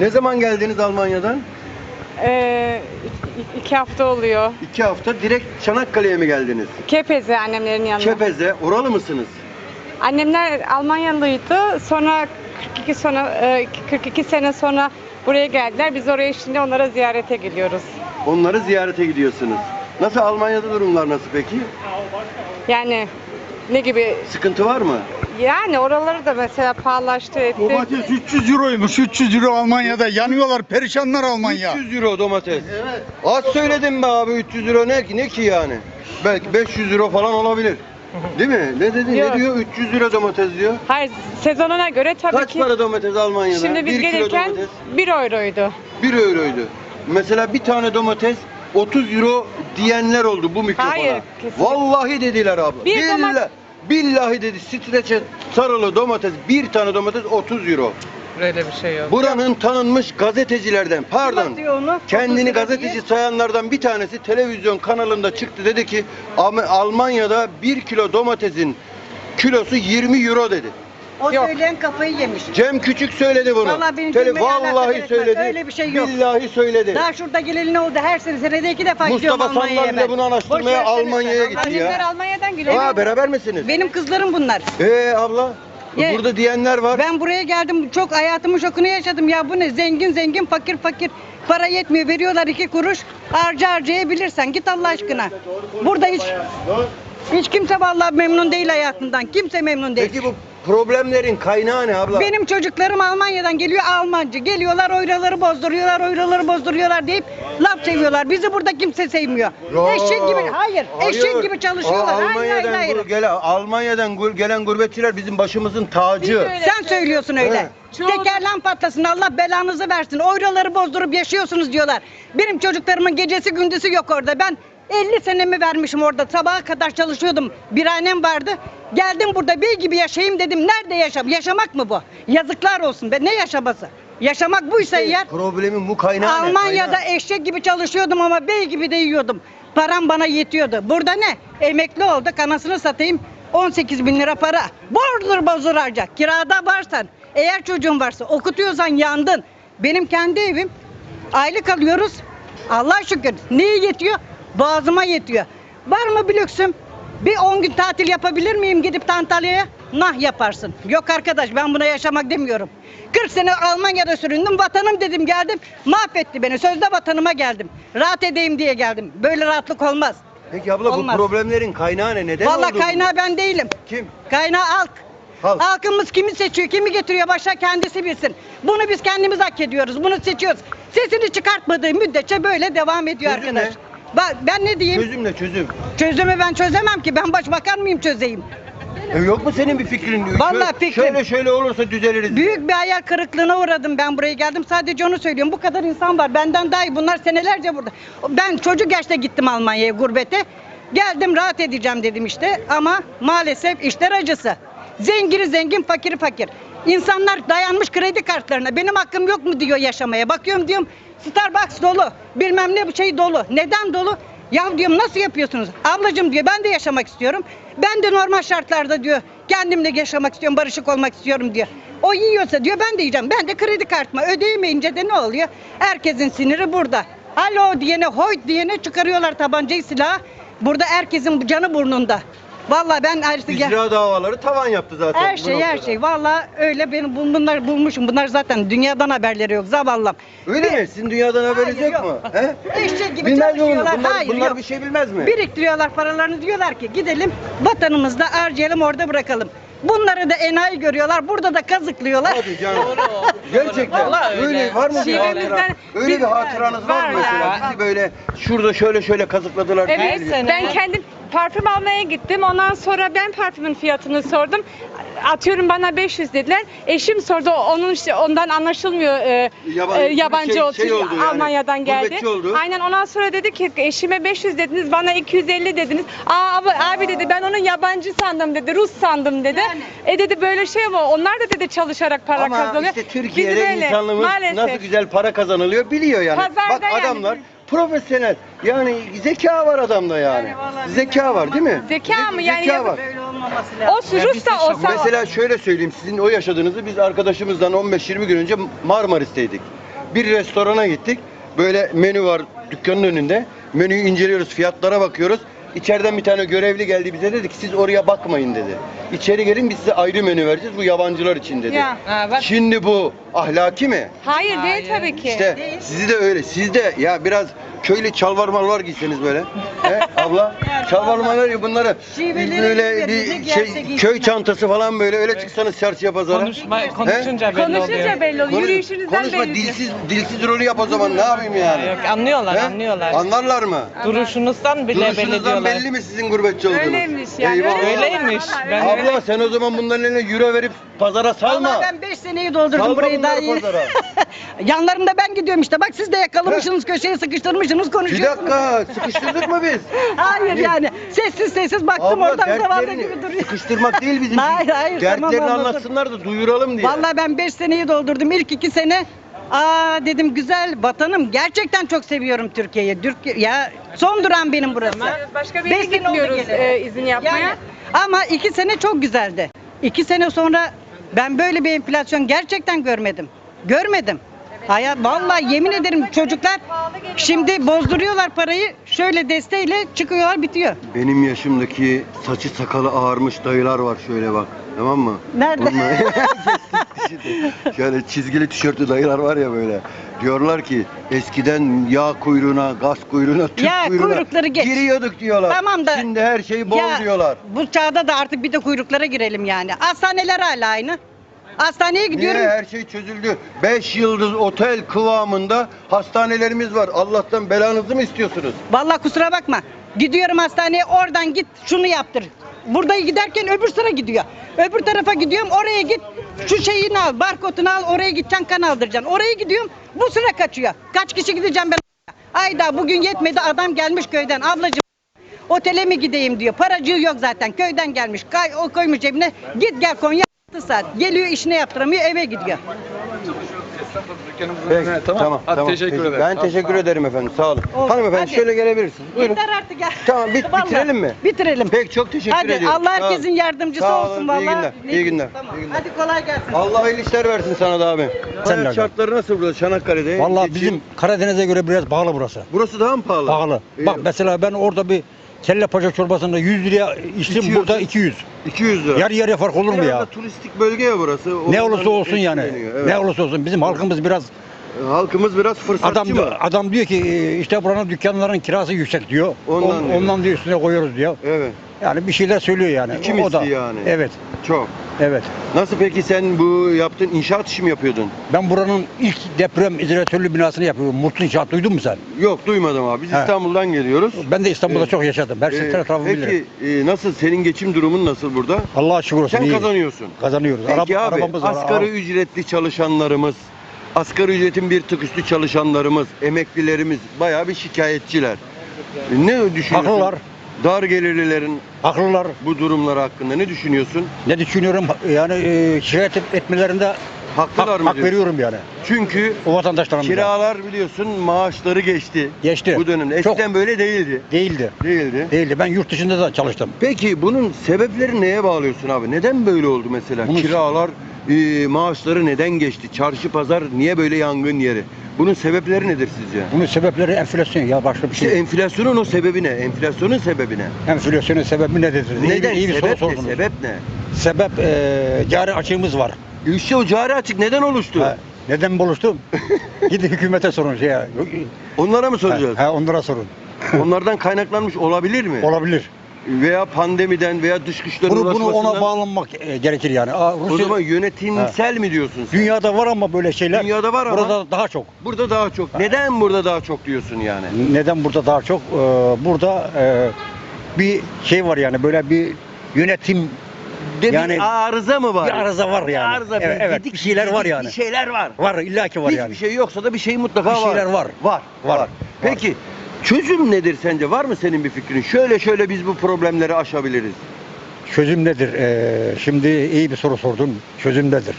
Ne zaman geldiniz Almanya'dan? Ee, iki- iki hafta oluyor. İki hafta direkt Çanakkale'ye mi geldiniz? Kepez'e annemlerin yanına. Kepez'de. Oralı mısınız? Annemler Almanyalıydı. Sonra 42 sonra e, 42 sene sonra buraya geldiler. Biz oraya şimdi onlara ziyarete gidiyoruz. Onları ziyarete gidiyorsunuz. Nasıl Almanya'da durumlar nasıl peki? Yani ne gibi? Sıkıntı var mı? Yani oraları da mesela pahalaştı etti. Domates 300 euroymuş. 300 euro Almanya'da. Yanıyorlar. Perişanlar Almanya. 300 euro domates. Evet. Az söyledim be abi 300 euro ne ki ne ki yani? Belki 500 euro falan olabilir. Değil mi? Ne dedi? Yok. Ne diyor? 300 euro domates diyor. Hayır sezonuna göre tabii Kaç ki. para domates Almanya'da? Şimdi biz 1 kilo gelirken domates 1 euroydu. 1 euroydu. Mesela bir tane domates 30 euro diyenler oldu bu mikrofona. Hayır, kesinlikle. Vallahi dediler abla. Bir Billah- domat- Billahi dedi streçe sarılı domates bir tane domates 30 euro. Böyle bir şey yok. Buranın tanınmış gazetecilerden pardon onu? kendini 30 lira gazeteci diye. sayanlardan bir tanesi televizyon kanalında çıktı dedi ki "Am- Almanya'da 1 kilo domatesin kilosu 20 euro dedi. O Yok. söyleyen kafayı yemiş. Cem Küçük söyledi bunu. Vallahi benim Tele- cümleyle vallahi söyledi. Öyle bir şey yok. Billahi söyledi. Daha şurada geleli ne oldu? Her sene senede iki defa gidiyorum Mustafa Almanya'ya Sandal bile bunu araştırmaya Boş versene Almanya'ya sen. gitti Annemler ya. Almanya'dan geliyor. Aa beraber misiniz? Benim kızlarım bunlar. Ee abla Ye. burada diyenler var. Ben buraya geldim çok hayatımın şokunu yaşadım ya bu ne zengin zengin fakir fakir para yetmiyor veriyorlar iki kuruş harca harcayabilirsen git Allah aşkına. Burada hiç hiç kimse vallahi memnun değil hayatından kimse memnun değil. Peki bu problemlerin kaynağı ne abla? Benim çocuklarım Almanya'dan geliyor Almancı. Geliyorlar oyraları bozduruyorlar, oyraları bozduruyorlar deyip laf seviyorlar. Bizi burada kimse sevmiyor. Eşek gibi, hayır, eşek gibi çalışıyorlar. Aa, Hayır, hayır, Almanya'dan, hayır. gur- Almanya'dan gur- gelen gurbetçiler bizim başımızın tacı. Sen söylüyorsun öyle. Evet. Tekerlen patlasın Allah belanızı versin. Oyraları bozdurup yaşıyorsunuz diyorlar. Benim çocuklarımın gecesi gündüzü yok orada. Ben 50 senemi vermişim orada. Sabaha kadar çalışıyordum. Bir annem vardı. Geldim burada bey gibi yaşayayım dedim. Nerede yaşam? Yaşamak mı bu? Yazıklar olsun be. Ne yaşaması? Yaşamak buysa eğer Problemin bu kaynağı ne? Almanya'da Kaynağı. eşek gibi çalışıyordum ama bey gibi de yiyordum. Param bana yetiyordu. Burada ne? Emekli olduk anasını satayım 18 bin lira para. Bordur bozdur harca. Kirada varsan, eğer çocuğun varsa okutuyorsan yandın. Benim kendi evim. Aylık alıyoruz. Allah şükür. Neye yetiyor? Boğazıma yetiyor. Var mı bir lüksüm? Bir 10 gün tatil yapabilir miyim gidip Antalya'ya? Nah yaparsın. Yok arkadaş ben buna yaşamak demiyorum. 40 sene Almanya'da süründüm. Vatanım dedim geldim. Mahvetti beni. Sözde vatanıma geldim. Rahat edeyim diye geldim. Böyle rahatlık olmaz. Peki abla Olmaz. bu problemlerin kaynağı ne? Neden Vallahi oldu bu? kaynağı ben değilim. Kim? Kaynağı halk. Halk. Halkımız kimi seçiyor, kimi getiriyor başa kendisi bilsin. Bunu biz kendimiz hak ediyoruz. Bunu seçiyoruz. Sesini çıkartmadığı müddetçe böyle devam ediyor Çözüm arkadaş. Bak ben ne diyeyim? Çözüm ne çözüm? Çözümü ben çözemem ki. Ben başbakan mıyım çözeyim? E yok mu senin bir fikrin? Vallahi Şöyle- fikrim. Şöyle şöyle olursa düzeliriz. Büyük bir hayal kırıklığına uğradım ben buraya geldim. Sadece onu söylüyorum. Bu kadar insan var. Benden daha iyi. Bunlar senelerce burada. Ben çocuk yaşta gittim Almanya'ya gurbete. Geldim rahat edeceğim dedim işte. Ama maalesef işler acısı. Zengini zengin, fakiri fakir. İnsanlar dayanmış kredi kartlarına. Benim hakkım yok mu diyor yaşamaya. Bakıyorum diyorum Starbucks dolu. Bilmem ne bir şey dolu. Neden dolu? Ya diyorum nasıl yapıyorsunuz? Ablacığım diyor ben de yaşamak istiyorum. Ben de normal şartlarda diyor kendimle yaşamak istiyorum, barışık olmak istiyorum diyor. O yiyorsa diyor ben de yiyeceğim. Ben de kredi kartıma ödeyemeyince de ne oluyor? Herkesin siniri burada. Alo diyene, hoyt diyene çıkarıyorlar tabancayı silahı. Burada herkesin canı burnunda. Vallahi ben artık İcra davaları tavan yaptı zaten. her bu şey her noktada. şey. Vallahi öyle benim bun- bunlar bulmuşum. Bunlar zaten dünyadan haberleri yok. Zavallım. Öyle mi? Sizin dünyadan haberiniz Hayır, yok, yok. mu? He? Eşek gibi Bilmez mi bunu? çalışıyorlar. Bunlar, Hayır, bunlar yok. bir şey bilmez mi? Biriktiriyorlar paralarını diyorlar ki gidelim vatanımızda harcayalım orada bırakalım. Bunları da enayi görüyorlar. Burada da kazıklıyorlar. Hadi canım. Gerçekten. Vallahi öyle. öyle. var mı bir Şivemizden hatıra? Öyle bir bir- hatıranız var, var mı mesela? ya. Bizi böyle şurada şöyle şöyle kazıkladılar. Evet, diye. ben kendim parfüm almaya gittim. Ondan sonra ben parfümün fiyatını sordum. Atıyorum bana 500 dediler. Eşim sordu. Onun işte ondan anlaşılmıyor. e, Yabancı- e, yabancı şey- olduğu şey oldu yani, Almanya'dan geldi. oldu. Aynen ondan sonra dedi ki eşime 500 dediniz, bana 250 dediniz. Aa abi, abi dedi ben onu yabancı sandım dedi, Rus sandım dedi. E dedi böyle şey ama onlar da dedi çalışarak para Ama kazanıyor. işte Bizi Türkiye'de insanlığımız maalesef. nasıl güzel para kazanılıyor biliyor yani. Pazarda Bak yani. adamlar profesyonel. Yani zeka var adamda yani. Yani vallahi zeka var değil mi? Zeka mı? Yani Zeka yap- var. Böyle olmaması lazım. O Rus da olsa Mesela şöyle söyleyeyim sizin o yaşadığınızı biz arkadaşımızdan 15-20 gün önce Marmaris'teydik. Bir restorana gittik. Böyle menü var dükkanın önünde. Menüyü inceliyoruz, fiyatlara bakıyoruz. İçeriden bir tane görevli geldi bize dedi ki siz oraya bakmayın dedi. İçeri gelin biz size ayrı menü vereceğiz bu yabancılar için dedi. Ya. Ha, bak. Şimdi bu ahlaki mi? hayır değil tabii ki. İşte sizi de öyle. Siz de ya biraz köylü çalvar malvar giyseniz böyle. He abla? Çalvar malvar ya bunları Şiveleri böyle bir şey giysinler. köy çantası falan böyle öyle çıksanız çarşıya pazara. Konuşma, konuşunca belli Konuşunca oluyor. belli oluyor. Konuş- Yürüyüşünüzden konuşma belli. dilsiz dilsiz rolü yap o zaman ne yapayım yani? Yok, anlıyorlar, He? anlıyorlar. Anlarlar mı? Duruşunuzdan bile belli Duruşunuzdan diyorlar. belli mi sizin gurbetçi olduğunuz? Öyleymiş yani. Eyvah. öyle diyorlar Öyleymiş. vallahi, Ben öyle. Abla sen o zaman bunların eline euro verip pazara salma. Vallahi ben 5 seneyi doldurdum Salma burayı daha bunları iyi. pazara. Yanlarında ben gidiyorum işte. Bak siz de yakalamışsınız köşeye sıkıştırmışsınız Bir konuşuyorsunuz. dakika sıkıştırdık mı biz? Hayır yani. Sessiz sessiz baktım Abla oradan zavallı dertlerini gibi duruyor. sıkıştırmak değil bizim. Hayır, hayır, Dertlerini tamam, anladım. anlatsınlar da duyuralım diye. Vallahi ben 5 seneyi doldurdum. İlk 2 sene Aa dedim güzel vatanım. Gerçekten çok seviyorum Türkiye'yi. Türkiye ya son duran benim burası. Ama başka bir yere Beş sene oldu gitmiyoruz geleli. e, izin yapmaya. Yani, ama iki sene çok güzeldi. İki sene sonra ben böyle bir enflasyon gerçekten görmedim. Görmedim. Hayat vallahi yemin ederim çocuklar şimdi bozduruyorlar parayı şöyle desteğiyle çıkıyorlar bitiyor. Benim yaşımdaki saçı sakalı ağarmış dayılar var şöyle bak. Tamam mı? Nerede? Onlar- şöyle çizgili tişörtlü dayılar var ya böyle. Diyorlar ki eskiden yağ kuyruğuna, gaz kuyruğuna, tüp Ya kuyruğuna kuyrukları geç. giriyorduk diyorlar. Tamam da- Şimdi her şey bol Ya, diyorlar. Bu çağda da artık bir de kuyruklara girelim yani. Hastaneler hala aynı. Hastaneye gidiyorum. Niye her şey çözüldü? 5 yıldız otel kıvamında hastanelerimiz var. Allah'tan belanızı mı istiyorsunuz? Vallahi kusura bakma. Gidiyorum hastaneye oradan git şunu yaptır. Burada giderken öbür sıra gidiyor. Öbür tarafa gidiyorum oraya git şu şeyini al barkodunu al oraya gideceksin kan aldıracaksın. Oraya gidiyorum bu sıra kaçıyor. Kaç kişi gideceğim ben Ayda bugün yetmedi adam gelmiş köyden ablacığım otele mi gideyim diyor. Paracığı yok zaten köyden gelmiş. Kay, o koymuş cebine git gel Konya 6 saat. Geliyor işine yaptıramıyor eve gidiyor. Peki, tamam. Hadi tamam. teşekkür ederim. Ben teşekkür ederim efendim. Sağ olun. Olsun, Hanımefendi hadi. şöyle gelebilirsiniz. Buyurun. Yeter artık ya. Tamam, bit- Vallahi. bitirelim mi? Bitirelim. Peki çok teşekkür Hadi ediyorum. Allah Sağ olun. herkesin yardımcısı Sağ olun, olsun iyi vallahi. günler, Ne- iyi günler, Tamam. iyi günler. Hadi kolay gelsin. Allah hayırlı işler versin sana da abi. Sen Hayat şartları nasıl burada Çanakkale'de? Vallahi Geçim- bizim Karadeniz'e göre biraz pahalı burası. Burası daha mı pahalı? Pahalı. İyi. Bak mesela ben orada bir kelle paça çorbasında 100 liraya içtim İçiyorsun. burada 200. 200 lira. Yarı yarıya fark olur mu ya? turistik bölge ya burası. Ne Oradan olursa olsun yani. etkileniyor, evet. Ne olursa olsun bizim halkımız biraz Halkımız biraz fırsatçı adam mı? adam diyor ki e, işte buranın dükkanların kirası yüksek diyor. Ondan On- diyor. ondan diyor üstüne koyuyoruz diyor. Evet. Yani bir şeyler söylüyor yani. İki O- o misli yani. Evet. Çok. Evet. Nasıl peki sen bu yaptığın inşaat işi mi yapıyordun? Ben buranın ilk deprem izolatörlü binasını yapıyorum. Mutlu İnşaat duydun mu sen? Yok duymadım abi. Biz He. İstanbul'dan geliyoruz. Ben de İstanbul'da Evet. çok yaşadım. Her şey Ee, bilirim. peki e, nasıl senin geçim durumun nasıl burada? Allah'a şükür olsun. Sen iyi. kazanıyorsun. Kazanıyoruz. Peki Araba- abi var. asgari Araba- ücretli çalışanlarımız, asgari ücretin bir tık üstü çalışanlarımız, emeklilerimiz bayağı bir şikayetçiler. E, Ne düşünüyorsun? Haklılar. Dar gelirlilerin Haklılar. bu durumları hakkında ne düşünüyorsun? Ne düşünüyorum? Yani e, şikayet etmelerinde Haklılar hak, mı hak diyorsun? veriyorum yani. Çünkü O vatandaşlarımıza. kiralar biliyorsun maaşları geçti. Geçti. Bu dönemde. Çok. Eskiden böyle değildi. Değildi. Değildi. Değildi. Ben yurt dışında da çalıştım. Peki bunun sebepleri neye bağlıyorsun abi? Neden böyle oldu mesela? Bunun- Kiralar, e, maaşları neden geçti? Çarşı pazar niye böyle yangın yeri? Bunun sebepleri nedir sizce? Bunun sebepleri enflasyon ya başka bir İşte şey. enflasyonun o sebebi ne? Enflasyonun sebebi ne? Enflasyonun sebebi nedir? İyi bir- Neden? iyi bir soru sebep ne? sordunuz. Sebep ne? Sebep e, cari açığımız var. İşte o cari açık neden oluştu? Ha, neden buluştum? Gidin hükümete sorun şey ya. Onlara mı soracağız? Ha, ha, onlara sorun. Onlardan kaynaklanmış olabilir mi? Olabilir. Veya pandemiden veya dış güçlerin Bunu, bunu ona bağlanmak e, gerekir yani. Aa, O Rusya, zaman yönetimsel mi diyorsun sen? dünyada var ama böyle şeyler. Dünyada var ama- Burada daha çok. Burada daha çok. Neden burada daha çok diyorsun yani? Neden burada daha çok? Ee, burada e, bir şey var yani böyle bir yönetim De Yani- bir arıza mı var? bir arıza var Bir yani. arıza, evet, bir, evet, gedik- bir şeyler var yani. Bir şeyler var. Var illaki var Hiçbir yani. şey yoksa da bir şey mutlaka Bir var. şeyler. Var. Var. Var. Peki çözüm nedir sence? Var mı senin bir fikrin? Şöyle şöyle biz bu problemleri aşabiliriz. Çözüm nedir? Ee, şimdi iyi bir soru sordun. Çözüm nedir?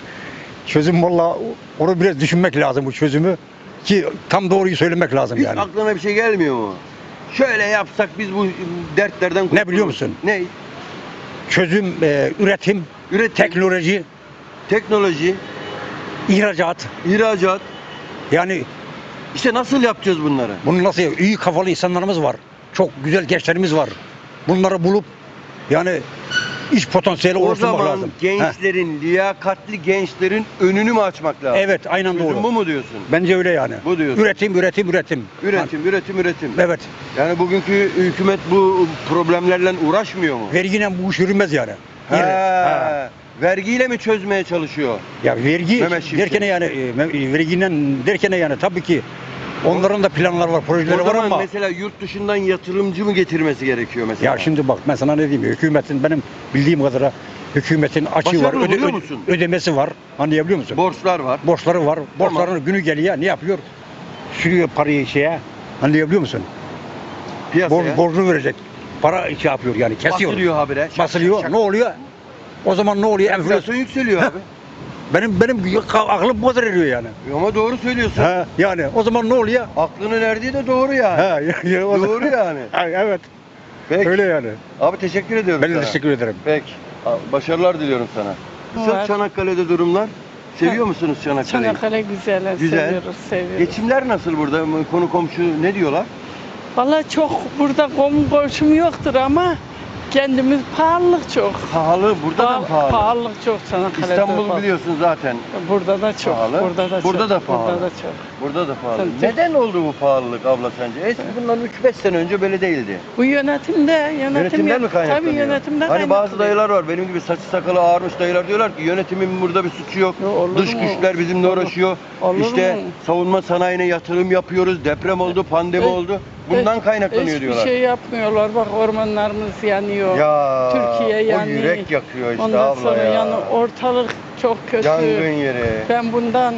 Çözüm valla onu biraz düşünmek lazım bu çözümü ki tam doğruyu söylemek lazım Hiç yani. aklına bir şey gelmiyor mu? Şöyle yapsak biz bu dertlerden kurtuluruz. biliyor musun? Ne? çözüm, e, üretim, Üretim, teknoloji, teknoloji, ihracat. ihracat. Yani İşte nasıl yapacağız bunları? bunu nasıl iyi kafalı insanlarımız var. Çok güzel gençlerimiz var. Bunları bulup yani iş potansiyeli O oluşturmak zaman lazım. Heh. gençlerin, liyakatli gençlerin önünü mü açmak lazım? Evet, aynen Çözüm doğru. bu mu diyorsun? Bence öyle yani. Bu diyorsun. Üretim, üretim, üretim. Üretim, üretim, üretim. Evet. Yani bugünkü hükümet bu problemlerle uğraşmıyor mu? Vergiyle bu iş yürümez yani. He. Ha. vergiyle mi çözmeye çalışıyor? Ya vergi Mehmet Şimşek. derken yani e, me- vergiyle derken yani tabii ki onların da planları var, projeleri o var zaman ama mesela yurt dışından yatırımcı mı getirmesi gerekiyor mesela? ya şimdi bak ben sana ne diyeyim hükümetin benim bildiğim kadarıyla hükümetin açığı var, Başarılı buluyor musun? ödemesi var. Anlayabiliyor musun? Borçlar var. Borçları var. Borçların günü geliyor ne yapıyor? Sürüyor parayı şeye. Anlayabiliyor musun? Piyasaya. Bor, borcunu verecek. Para şey yapıyor yani kesiyor. Basılıyor habire. Şak, Basılıyor. şak, şak. Ne oluyor? O zaman ne oluyor? Enflasyon. Enflasyon yükseliyor abi. Benim benim aklım bu kadar eriyor yani. Ama doğru söylüyorsun. Ha, yani o zaman ne oluyor? Aklının erdiği de doğru yani. Ha, ya, o Doğru yani. Ha, evet. Peki. Öyle yani. Abi teşekkür ediyorum Ben de sana. teşekkür ederim. Peki. Başarılar diliyorum sana. Nasıl. Çanakkale'de durumlar? Seviyor musunuz Çanakkale'yi? Çanakkale güzel, Güzel. seviyoruz, seviyoruz. Geçimler nasıl burada? Konu komşu ne diyorlar? Vallahi çok burada komşum yoktur ama kendimiz pahalılık çok. Pahalı, burada da mı pahalı? Pahalılık çok Çanakkale'de. İstanbul pahalı. biliyorsun zaten. Burada da çok. Pahalı. Burada da Burada çok. da pahalı. Burada da çok. Burada da pahalı. Tabii. Neden oldu bu pahalılık abla sence? Eski bundan 3-5 sene önce böyle değildi. Bu yönetimde, yönetim Yönetimden mi kaynaklanıyor? Tabii yönetimden Hani bazı kaynaklanıyor. dayılar var benim gibi saçı sakalı ağarmış dayılar diyorlar ki yönetimin burada bir suçu yok. Yo, olur Dış mu? güçler bizimle Olur. uğraşıyor. Olur işte mu? savunma sanayine yatırım yapıyoruz. Deprem oldu, pandemi E- oldu. Bundan kaynaklanıyor Hiçbir diyorlar. şey yapmıyorlar. Bak ormanlarımız yanıyor. Ya Türkiye o yani. yürek yakıyor işte Ondan abla sonra ya. yani ortalık çok kötü. Yangın yeri. Ben bundan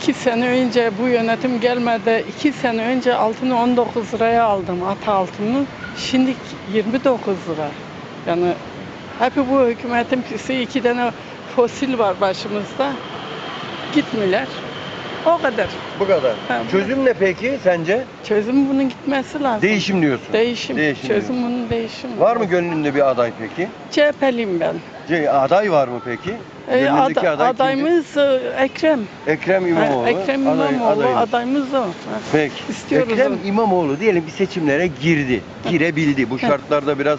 iki sene önce bu yönetim gelmedi. iki sene önce altını 19 liraya aldım at altını. Şimdi 29 lira. Yani hep bu hükümetin pisi iki tane fosil var başımızda. Gitmiyorlar. O kadar. Bu kadar. Ha, bu- Çözüm ne peki sence? Çözüm bunun gitmesi lazım. Değişim diyorsun. Değişim. Değişim Çözüm diyorsun. bunun değişimi. Var mı gönlünde bir aday peki? CHP'liyim ben. Ce- Aday var mı peki? Gönlündeki ada- aday adayımız e, Ekrem. Ekrem İmamoğlu. Ha, Ekrem Aday- İmamoğlu adayımız. adayımız o. Ha. Peki. İstiyoruz Ekrem onu. İmamoğlu diyelim bir seçimlere girdi. Girebildi. Bu şartlarda biraz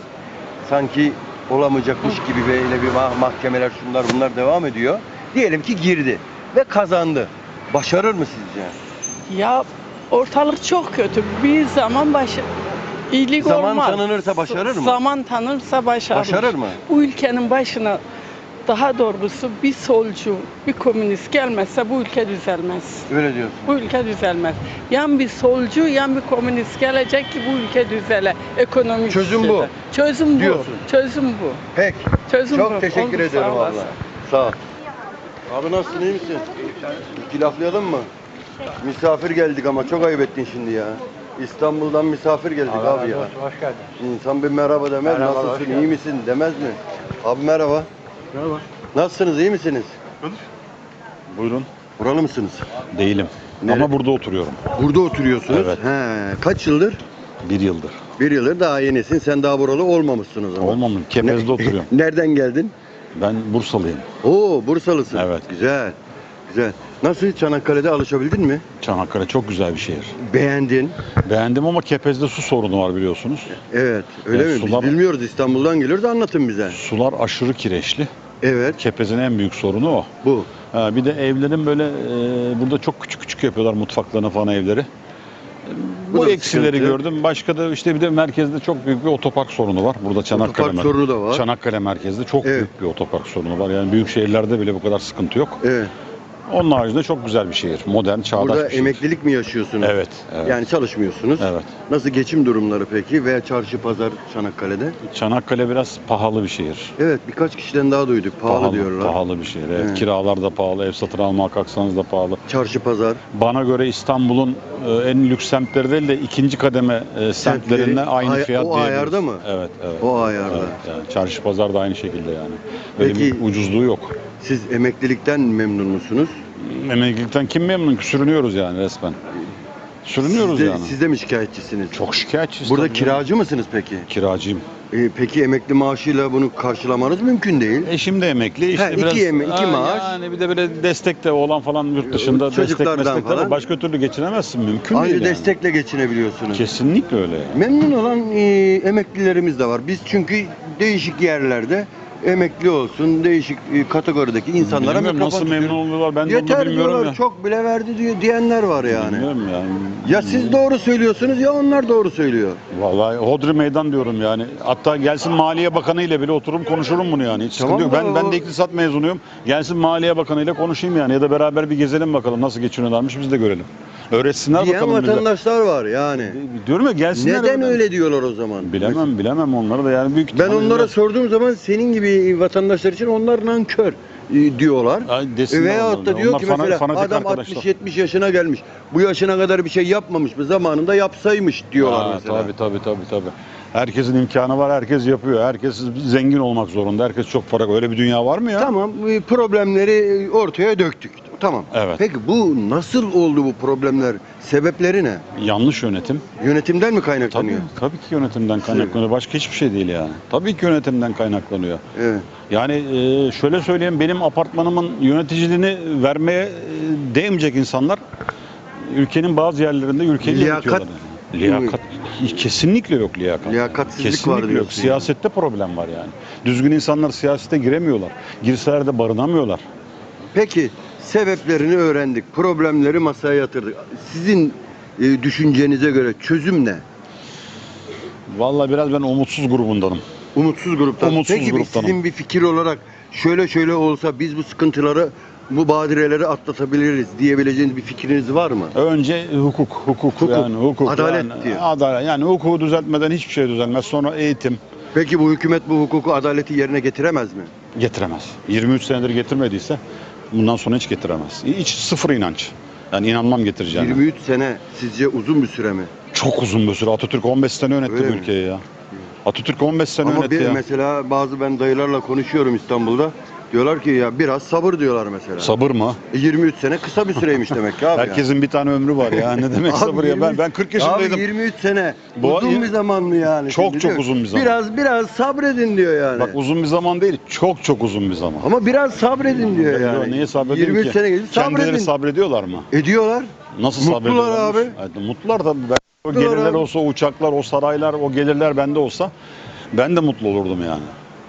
sanki olamayacakmış gibi böyle bir mah- mahkemeler şunlar bunlar devam ediyor. Diyelim ki girdi ve kazandı. Başarır mı sizce? Ya ortalık çok kötü. Bir zaman baş iyilik Zaman olmaz. tanınırsa başarır mı? Zaman tanırsa başarır. Başarır mı? Bu ülkenin başına daha doğrusu bir solcu, bir komünist gelmezse bu ülke düzelmez. Öyle diyorsun. Bu ülke düzelmez. Yan bir solcu, yan bir komünist gelecek ki bu ülke düzele. Ekonomik Çözüm bu. Çözüm bu. Diyorsun. Çözüm bu. Peki. Çözüm Çok bu. teşekkür Oldu, sağ ediyorum abla. olasın. Sağ ol. Abi nasılsın iyi misin? İki laflayalım mı? Misafir geldik ama çok ayıp ettin şimdi ya. İstanbul'dan misafir geldik abi ya. Hoş geldin. İnsan bir merhaba demez, Merhaba, hoş nasılsın, geldin. iyi misin demez mi? Abi merhaba. Merhaba. Nasılsınız, iyi misiniz? Buyurun. Buralı mısınız? Değilim. Nere- Ama burada oturuyorum. Burada oturuyorsunuz. Evet. He, kaç yıldır? Bir yıldır. Bir yıldır daha yenisin. Sen daha buralı olmamışsın o zaman. Olmam mı? Kepez'de Ne- oturuyorum. Nereden geldin? Ben Bursalıyım. Oo, Bursalısın. Evet. Güzel. Güzel. Nasıl Çanakkale'de alışabildin mi? Çanakkale çok güzel bir şehir. Beğendin. Beğendim ama Kepez'de su sorunu var biliyorsunuz. Evet. Öyle Evet, mi? sular- Biz bilmiyoruz. İstanbul'dan geliyoruz. Anlatın bize. Sular aşırı kireçli. Evet. Kepez'in en büyük sorunu o. Bu. Ha, bir de evlerin böyle e, burada çok küçük küçük yapıyorlar mutfaklarını falan evleri. Bu Bu eksileri sıkıntı. gördüm. Başka da işte bir de merkezde çok büyük bir otopark sorunu var. Burada Çanakkale, Otopark sorunu da var. Çanakkale merkezde çok Evet. büyük bir otopark sorunu var. Yani büyük şehirlerde bile bu kadar sıkıntı yok. Evet. Onun haricinde çok güzel bir şehir. Modern, çağdaş Burada bir şehir. emeklilik mi yaşıyorsunuz? Evet, evet. Yani çalışmıyorsunuz. Evet. Nasıl geçim durumları peki veya çarşı pazar Çanakkale'de? Çanakkale biraz pahalı bir şehir. Evet birkaç kişiden daha duyduk. Pahalı, diyorlar. Pahalı bir şehir. Evet. Evet. Kiralar da pahalı, ev satın almaya kalksanız da pahalı. Çarşı pazar. Bana göre İstanbul'un e, en lüks semtleri değil de ikinci kademe e, semtlerinde aynı Ay- fiyat o diyebiliriz. ayarda mı? Evet, evet. O ayarda. Evet, yani çarşı pazar da aynı şekilde yani. Böyle Peki- bir ucuzluğu yok. Siz emeklilikten memnun musunuz? Emeklilikten kim memnun? ki? Sürünüyoruz yani resmen. Sürünüyoruz siz de, yani. Siz de mi şikayetçisiniz? Çok şikayetçiyiz. Burada tabii canım. kiracı mısınız peki? Kiracıyım. E, peki emekli maaşıyla bunu karşılamanız mümkün değil. Eşim de emekli. İşte Ha, iki biraz, eme- iki maaş. Yani bir de böyle destek de olan falan yurt dışında destek Çocuklardan meslek tabii falan. başka türlü geçinemezsin. Mümkün Anca değil yani. destekle geçinebiliyorsunuz. Kesinlikle öyle yani. Memnun olan e, emeklilerimiz de var. Biz çünkü değişik yerlerde emekli olsun, değişik e, kategorideki insanlara Bilmiyorum mikrofon nasıl memnun tutuyoruz. oluyorlar ben de Yeter onu bilmiyorum diyorlar, ya. çok bile verdi diyor diyenler var yani. Bilmiyorum yani. Ya siz doğru söylüyorsunuz ya onlar doğru söylüyor. Vallahi hodri meydan diyorum yani. Hatta gelsin Maliye Bakanı ile bile otururum konuşurum bunu yani. Hiç Tamam yok. da Ben, o- ben de iktisat mezunuyum. Gelsin Maliye Bakanı ile konuşayım yani. Ya da beraber bir gezelim bakalım nasıl geçiniyorlarmış biz de görelim. Öğretsinler Diyen bakalım bize. vatandaşlar var yani. Diyorum ya gelsinler. Neden öyle? öyle diyorlar o zaman? Bilemem bilemem onları da yani büyük Ben ihtimalle onlara sorduğum zaman senin gibi vatandaşlar için onlar nankör e, diyorlar. Ay, desinler Veyahut onlar. da diyor Onlar ki fana- mesela fanatik adam arkadaşlar. 60-70 yaşına gelmiş. Bu yaşına kadar bir şey yapmamış mı? Zamanında yapsaymış diyorlar Ha, mesela. Tabii tabii tabii tabii. Herkesin imkanı var, herkes yapıyor. Herkes zengin olmak zorunda. Herkes çok para. Öyle bir dünya var mı ya? Tamam e, problemleri ortaya döktük. Tamam. Evet. Peki bu nasıl oldu bu problemler? Sebepleri ne? Yanlış yönetim. Yönetimden mi Tabii, kaynaklanıyor? tabii ki yönetimden kaynaklanıyor. Başka hiçbir şey değil yani. Tabii ki yönetimden kaynaklanıyor. Evet. Yani e, şöyle söyleyeyim benim apartmanımın yöneticiliğini vermeye e, değmeyecek insanlar ülkenin bazı yerlerinde ülkeyi Liyakat yönetiyorlar. Liyakat kesinlikle yok liyakat. Liyakatsizlik kesinlikle var yok. diyorsun yani. Siyasette problem var yani. Düzgün insanlar siyasete giremiyorlar. Girseler de barınamıyorlar. Peki sebeplerini öğrendik. Problemleri masaya yatırdık. Sizin e, düşüncenize göre çözüm ne? Vallahi biraz ben umutsuz grubundanım. Umutsuz gruptan. Umutsuz Peki gruptanım. sizin bir fikir olarak şöyle şöyle olsa biz bu sıkıntıları, bu badireleri atlatabiliriz diyebileceğiniz bir fikriniz var mı? Önce hukuk, hukuk, Hukuk, yani hukuk. adalet yani, diyor. Adalet. Yani hukuku düzeltmeden hiçbir şey düzelmez. Sonra eğitim Peki bu hükümet bu hukuku, adaleti yerine getiremez mi? getiremez. 23 senedir getirmediyse bundan sonra hiç getiremez. Hiç sıfır inanç. Yani inanmam getireceğine. 23 sene sizce uzun bir süre mi? Çok uzun bir süre. Atatürk 15 sene yönetti Öyle bu mi? ülkeyi ya. Atatürk 15 sene Ama yönetti bir ya. mesela bazı ben dayılarla konuşuyorum İstanbul'da. Diyorlar ki ya biraz sabır diyorlar mesela. Sabır mı? E, 23 sene kısa bir süreymiş demek ki abi. ya. Herkesin bir tane ömrü var ya. Ne demek Abi sabır ya? Ben 23 ben 40 yaşındaydım. Abi 23 sene Bu- uzun bir zaman mı yani? Çok şimdi çok uzun bir zaman. Biraz biraz sabredin diyor yani. Bak uzun bir zaman değil. Çok çok uzun bir zaman. Ama biraz sabredin diyor Ya yani. Niye sabredeyim 23 ki? sene geçti Kendileri sabredin. sabrediyorlar mı? Ediyorlar. Nasıl Mutlular sabrediyorlar? abi. Evet, mutlular tabii. Ben, o Mutlular gelirler abi. olsa, o uçaklar, o saraylar, o gelirler bende olsa ben de mutlu olurdum yani.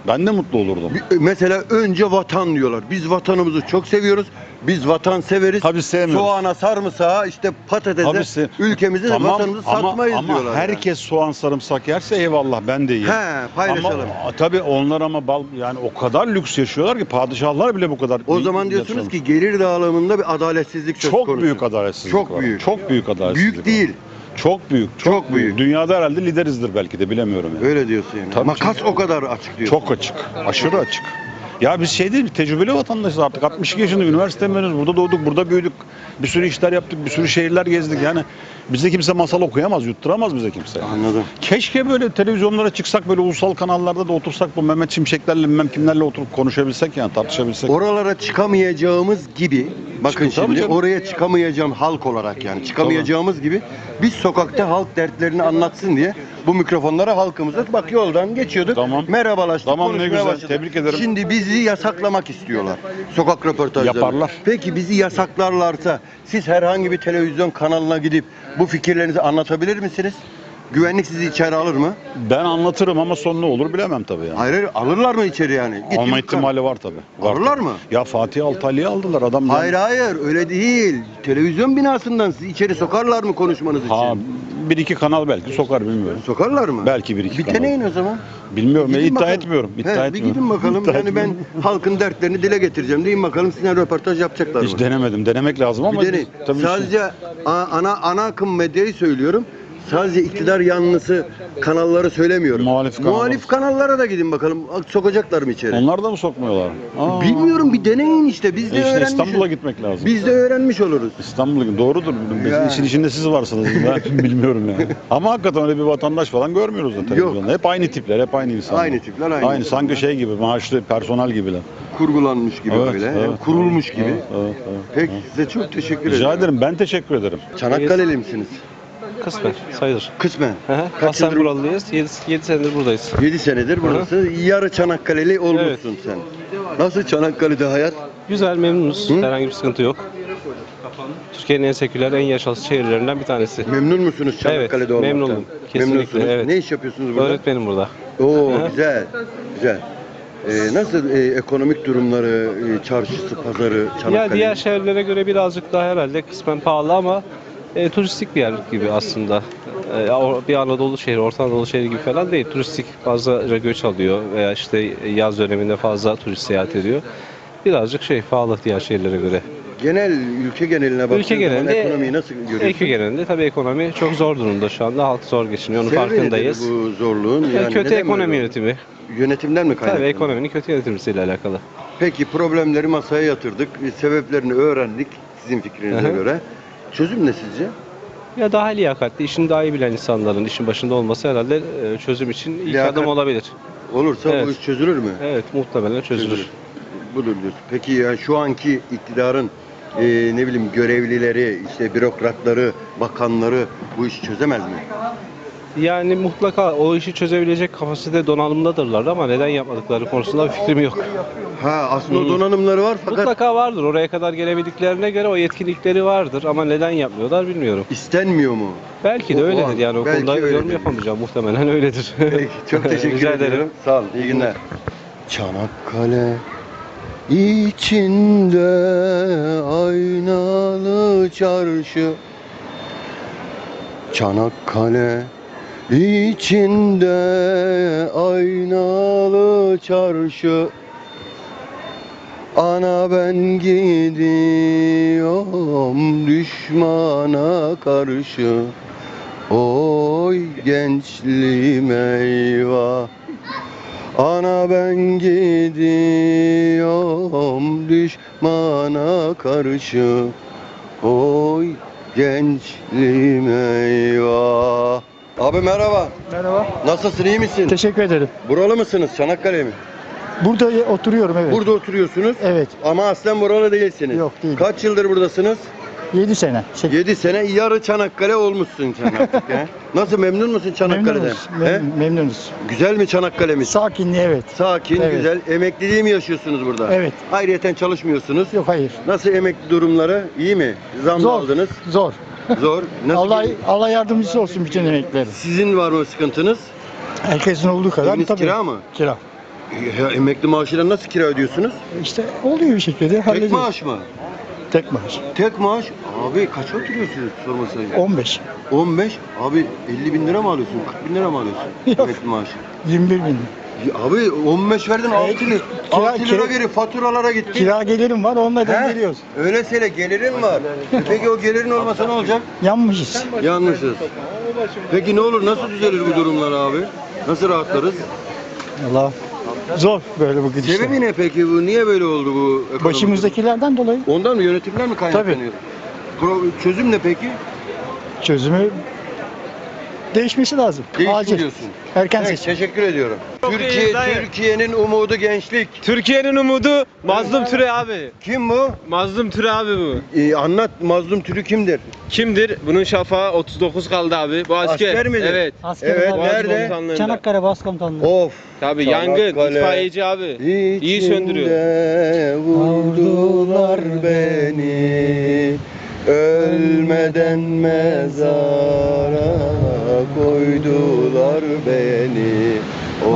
Ben de mutlu olurdum. Bir- Mesela önce vatan diyorlar. Biz vatanımızı çok seviyoruz. Biz vatan severiz. Tabii sevmiyoruz. Soğana, sarımsağa, işte patatese Tabii se- ülkemizi, Tamam, vatanımızı ama, satmayız ama diyorlar. yani. herkes soğan sarımsak yerse eyvallah ben de yerim. He, paylaşalım. Ama tabii onlar ama bal yani o kadar lüks yaşıyorlar ki padişahlar bile bu kadar O zaman diyorsunuz ki gelir dağılımında bir adaletsizlik söz çok konusu. büyük adaletsizlik Çok var. büyük. Çok büyük adaletsizlik. Büyük var. değil. Çok büyük. Çok, Çok büyük. Dünyada herhalde liderizdir belki de bilemiyorum yani. Öyle diyorsun yani. Tabii Makas canım. o kadar açık diyorsun. Çok açık. Aşırı açık. Ya biz şey değil, tecrübeli vatandaşız artık. 62 yaşında üniversite mezunuyuz. Burada doğduk, burada büyüdük. Bir sürü işler yaptık, bir sürü şehirler gezdik. Yani bize kimse masal okuyamaz, yutturamaz bize kimse. Anladım. Keşke böyle televizyonlara çıksak, böyle ulusal kanallarda da otursak, bu Mehmet Şimşeklerle, bilmem kimlerle oturup konuşabilsek yani tartışabilsek. Oralara çıkamayacağımız gibi bakın Çık- tabii şimdi canım. oraya çıkamayacağım halk olarak yani çıkamayacağımız gibi biz sokakta halk dertlerini anlatsın diye bu mikrofonlara halkımıza bak yoldan geçiyorduk. Tamam. Merhabalaştık. Tamam, ne konuşmaya güzel. başladık. Tebrik ederim. Şimdi bizi yasaklamak istiyorlar. Sokak röportajları. Yaparlar. Peki bizi yasaklarlarsa siz herhangi bir televizyon kanalına gidip bu fikirlerinizi anlatabilir misiniz? Güvenlik sizi içeri alır mı? Ben anlatırım ama son ne olur bilemem tabii yani. Hayır, hayır, alırlar mı içeri yani? Gittim Alma ihtimali var tabii. Var Alırlar tabii. mı? Ya Fatih Altaylı'yı aldılar adam. Hayır hayır öyle değil. Televizyon binasından sizi içeri sokarlar mı konuşmanız için? Ha bir iki kanal belki sokar bilmiyorum. Sokarlar mı? Belki bir iki Bir kanal. deneyin o zaman. Bilmiyorum ya Gidin iddia bakalım. etmiyorum. He, iddia bir etmiyorum. gidin bakalım. İddia yani ben etmiyorum. halkın dertlerini dile getireceğim. Deyin bakalım sizinle röportaj yapacaklar mı? Hiç denemedim. Denemek lazım ama bir deneyin. tabii Sadece a- ana ana akım medyayı söylüyorum. Sadece iktidar yanlısı kanalları söylemiyorum. Muhalif kanallar. Muhalif kanallara da gidin bakalım. Sokacaklar mı içeri? onlar da mı sokmuyorlar? Aa. Bilmiyorum bir deneyin işte. Biz E de işte öğrenmiş İstanbul'a gitmek lazım. Biz de öğrenmiş oluruz. İstanbul'a doğrudur. Bizim Ya. işin içinde siz varsınız. Ben bilmiyorum yani. Ama hakikaten öyle bir vatandaş falan görmüyoruz da televizyonda. Hep aynı tipler, hep aynı insanlar. Aynı tipler, aynı. Aynı sanki şey gibi, maaşlı personel gibiler. Kurgulanmış gibi Evet, böyle. evet, kurulmuş gibi. Evet, evet, evet. Peki size çok teşekkür ederim. Rica ederim. Ben teşekkür ederim. Çanakkale'li misiniz? Kısmen sayılır. Kısmen. Hı hı. Kaç Aslen yıldır- buralıyız. 7, 7 senedir buradayız. 7 senedir buradasın. Yarı Çanakkale'li olmuşsun Evet. sen. Nasıl Çanakkale'de hayat? Güzel, memnunuz. Hı? Herhangi bir sıkıntı yok. Türkiye'nin en seküler, en yaşlı şehirlerinden bir tanesi. Memnun musunuz Çanakkale'de Evet, olmaktan? memnunum. Kesinlikle, Memnunsunuz. evet. Ne iş yapıyorsunuz burada? Öğretmenim burada. Oo Hı. güzel. Güzel. Ee, nasıl e, ekonomik durumları, e, çarşısı, pazarı Çanakkale? Ya diğer şehirlere göre birazcık daha herhalde kısmen pahalı ama e, turistik bir yer gibi aslında. E, bir Anadolu şehri, Orta Anadolu şehri gibi falan değil. Turistik fazla göç alıyor veya işte yaz döneminde fazla turist seyahat ediyor. Birazcık şey pahalı diğer şehirlere göre. Genel ülke geneline baktığın Ülke zaman genelinde ekonomiyi nasıl görüyorsun? Ülke genelinde tabii ekonomi çok zor durumda şu anda. Halk zor geçiniyor. Onun Sebebi farkındayız. bu zorluğun? Yani Yani kötü ekonomi böyle? yönetimi. Yönetimden mi kaynaklı? Tabii ekonominin kötü yönetimisiyle alakalı. Peki problemleri masaya yatırdık, sebeplerini öğrendik sizin fikrinize Hı hı. göre. Çözüm ne sizce? Ya daha liyakatli, işini daha iyi bilen insanların işin başında olması herhalde e, çözüm için ilk Liyakat- adım olabilir. Olursa Evet. bu iş çözülür mü? Evet, muhtemelen çözülür. Budur diyorsun. Peki yani şu anki iktidarın e, ne bileyim görevlileri, işte bürokratları, bakanları bu işi çözemez mi? Yani mutlaka o işi çözebilecek kapasite donanımdadırlar ama neden yapmadıkları konusunda bir fikrim yok. Ha aslında Hı. donanımları var fakat Mutlaka vardır. Oraya kadar gelebildiklerine göre o yetkinlikleri vardır ama neden yapmıyorlar bilmiyorum. istenmiyor mu? Belki de O- o öyledir an, yani o belki konuda öyledir. yorum yapamayacağım. Muhtemelen öyledir. Peki, çok teşekkür Rica ederim. ederim. Sağ olun, iyi günler. Çanakkale içinde aynalı çarşı Çanakkale içinde aynalı çarşı. Ana ben gidiyorum düşmana karşı. Oy gençliğim eyvah. Ana ben gidiyorum düşmana karşı. Oy gençliğim eyvah Abi merhaba. Merhaba. Nasılsın iyi misin? Teşekkür ederim. Buralı mısınız? Çanakkale mi? Burada ye- oturuyorum evet. Burada oturuyorsunuz. Evet. Ama aslen buralı değilsiniz. Yok, değilim. Kaç yıldır buradasınız? 7 sene. Şey, 7 sene yarı Çanakkale olmuşsun sen artık. Nasıl memnun musun Çanakkale'den? memnunuz. He? Mem- memnunuz. Güzel mi Çanakkale'miz? Sakinliği evet. Sakin, Evet. güzel. Emekliliği mi yaşıyorsunuz burada? Evet. Ayrıyeten çalışmıyorsunuz. Yok hayır. Nasıl emekli durumları? İyi mi? Zam Zor. aldınız. Zor. Zor. Nasıl Allah gidiyor? Allah yardımcısı olsun bütün emeklilerin. Sizin var mı sıkıntınız? Herkesin olduğu kadar Eviniz tabii. kira mı? Kira. Ya, emekli maaşıyla nasıl kira ödüyorsunuz? İşte oluyor bir şekilde Tek hallediyoruz. maaş mı? Tek maaş. Tek maaş. Abi kaç oturuyorsunuz sorması ayıp. 15. 15. Abi 50 bin lira mı alıyorsun? 40 bin lira mı alıyorsun? Yok. Emekli maaşı. 21 bin. Ya abi 15 verdin 6 lira. kira- 6 lira kira- geri faturalara gitti. Kira gelirim var onlardan He? geliyoruz. Öyle söyle gelirin var. E Peki o gelirin olmasa ne olacak? Yanmışız. Yanlışız. Peki ne olur nasıl düzelir bu durumlar abi? Nasıl rahatlarız? Allah. Zor böyle bu gidişler. Sebebi ne peki bu? Niye böyle oldu bu ekonomik? Başımızdakilerden dolayı? Ondan mı yönetimler mi kaynaklanıyor? Pro- çözüm ne peki? çözümü değişmesi lazım. Acil. diyorsun. Erken Evet, seçim. teşekkür ediyorum. Türkiye Türkiye'nin umudu gençlik. Türkiye'nin umudu Mazlum Türe abi. Kim bu? Mazlum Türe abi bu. Ee, anlat mazlum türü kimdir? Kimdir? Bunun şafağı 39 kaldı abi. Bu asker. Asker midir? Evet. Evet, Boğaziçi nerede? Çanakkale Başkomutanlığı. Of. Tabii yangın, itfaiyeci abi. İyi söndürüyor. Vurdular beni Ölmeden mezara koydular beni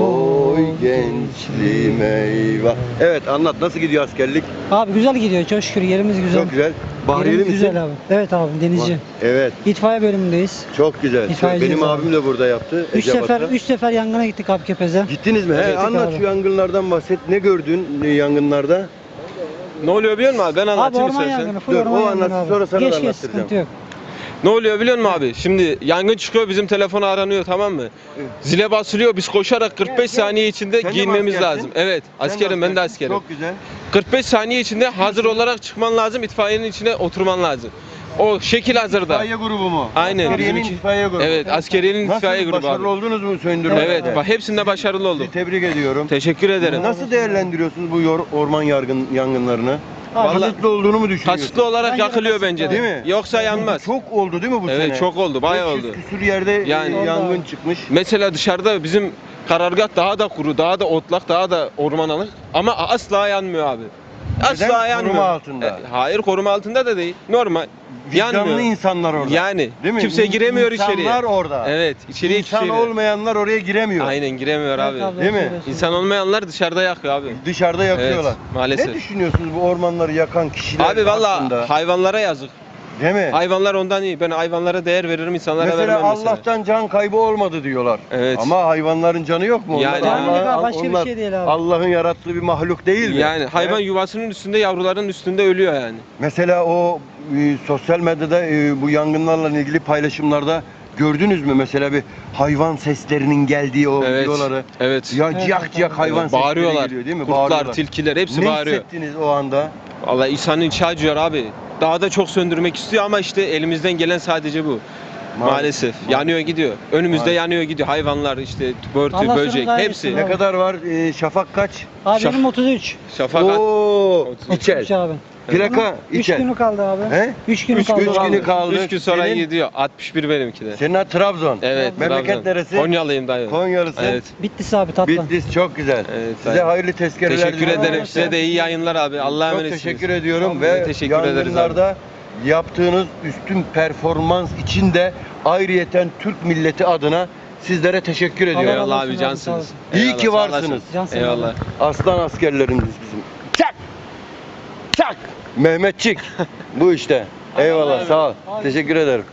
Oy gençliğim eyvah Evet anlat nasıl gidiyor askerlik? Abi güzel gidiyor çok şükür yerimiz güzel. Çok güzel. Bahriyeli Yerimiz misin? güzel abi. Evet abi denizci. Evet İtfaiye bölümündeyiz. çok güzel. İtfaiyeciyiz Benim abi. abim de burada yaptı. Üç Ecevat'ta. sefer üç sefer yangına gittik abi Kepez'e. Gittiniz mi? He, Gittik anlat abi. şu yangınlardan bahset. Ne gördün e, yangınlarda? Ne oluyor biliyor musun abi? Ben Abi anlatayım orman istersen. yangını, full Dur, orman o yangını anlatsın, abi. sonra sana da geç geç anlattıracağım. sıkıntı yok. Ne oluyor biliyor musun abi? Şimdi yangın çıkıyor bizim telefona aranıyor tamam mı? Zile basılıyor biz koşarak 45 saniye içinde Sen de mi giyinmemiz askersin? lazım. Evet askerim ben de askerim. Çok güzel. 45 saniye içinde hazır olarak çıkman lazım itfaiyenin içine oturman lazım. O şekil hazırda. İtfaiye grubu mu? Aynen, Askeriyenin bizimki. itfaiye grubu. Evet askeriyenin Nasıl itfaiye grubu başarılı abi. oldunuz mu söndürmede? Evet bak hepsinde başarılı olduk. Sizi tebrik ediyorum. Teşekkür ederim. Nasıl değerlendiriyorsunuz bu yor- orman yargın, yangınlarını? Vallahi Kasıtlı olduğunu mu düşünüyorsun? kasıtlı olarak yakılıyor bence de. Değil mi? Yoksa yanmaz. Çok oldu değil mi bu sene? Evet çok oldu, bayağı 500 oldu. küsür yerde Yani- yani, yangın çıkmış. Mesela dışarıda bizim karargah daha da kuru, daha da otlak, daha da ormanalık ama asla yanmıyor abi. Asla Neden? yanmıyor. Koruma altında. E, hayır koruma altında da değil. Normal. Vicdanlı Yanmıyor. insanlar orada. Yani Değil mi? kimse giremiyor İnsanlar içeriye. orada. Evet, içeriye İnsan kimse olmayanlar oraya giremiyor. Aynen giremiyor abi. Evet abi, Değil mi? İnsan olmayanlar dışarıda yakıyor abi. Dışarıda yakıyorlar. Evet, maalesef. Ne düşünüyorsunuz bu ormanları yakan kişiler Abi valla hayvanlara yazık. Değil mi? Hayvanlar ondan iyi. Ben hayvanlara değer veririm, insanlara mesela vermem mesela. Allah'tan can kaybı olmadı diyorlar. Evet. Ama hayvanların canı yok mu? Yani- Onlar Canlılık Allah'ın- abi, başka bir onlar şey değil abi. Allah'ın yarattığı bir mahluk değil mi? Yani hayvan He? yuvasının üstünde, yavruların üstünde ölüyor yani. Mesela o e, sosyal medyada e, bu yangınlarla ilgili paylaşımlarda gördünüz mü? Mesela bir hayvan seslerinin geldiği o Evet. videoları. Evet. Ya Evet, ciyak evet, ciyak evet. hayvan sesleri bağırıyorlar. geliyor değil mi? Kurtlar, Bağırıyorlar. tilkiler hepsi ne bağırıyor. hissettiniz o anda? Vallahi insanın içi acıyor abi. Daha da çok söndürmek istiyor ama işte elimizden gelen sadece bu. Maalesef. Yanıyor gidiyor. Önümüzde Maalesef. yanıyor gidiyor. Hayvanlar işte börtü, Allah böcek hepsi. Ne kadar var? E, şafak kaç? Abi Şaf- benim 33. Şafak Oo, Otuz. içer. 33 abi. Plaka 3 içer. günü kaldı abi. He? 3 günü Üç kaldı. üç günü kaldı. Üç gün sonra Senin- gidiyor. 61 benimki de. Senin ad Trabzon. Evet. Memleket Trabzon. neresi? Konyalıyım dayı. Konyalısın. Evet. Bitlis abi tatlı. Bitlis çok güzel. Evet, Size aynen. hayırlı tezkereler Teşekkür diliyorum. ederim. Size de iyi yayınlar abi. Allah'a Çok emanetsiniz. teşekkür ediyorum ve teşekkür ederiz abi. yangınlarda yaptığınız üstün performans için de ayrıyeten Türk milleti adına sizlere teşekkür ediyorum. razı Eyvallah olsun abi abi, sağ cansınız. olun. İyi Eyvallah, ki sağ varsınız. Eyvallah. Aslan askerlerimiz bizim. Çak! Çak! Mehmetçik. Bu işte. Eyvallah sağ ol. Teşekkür ederim.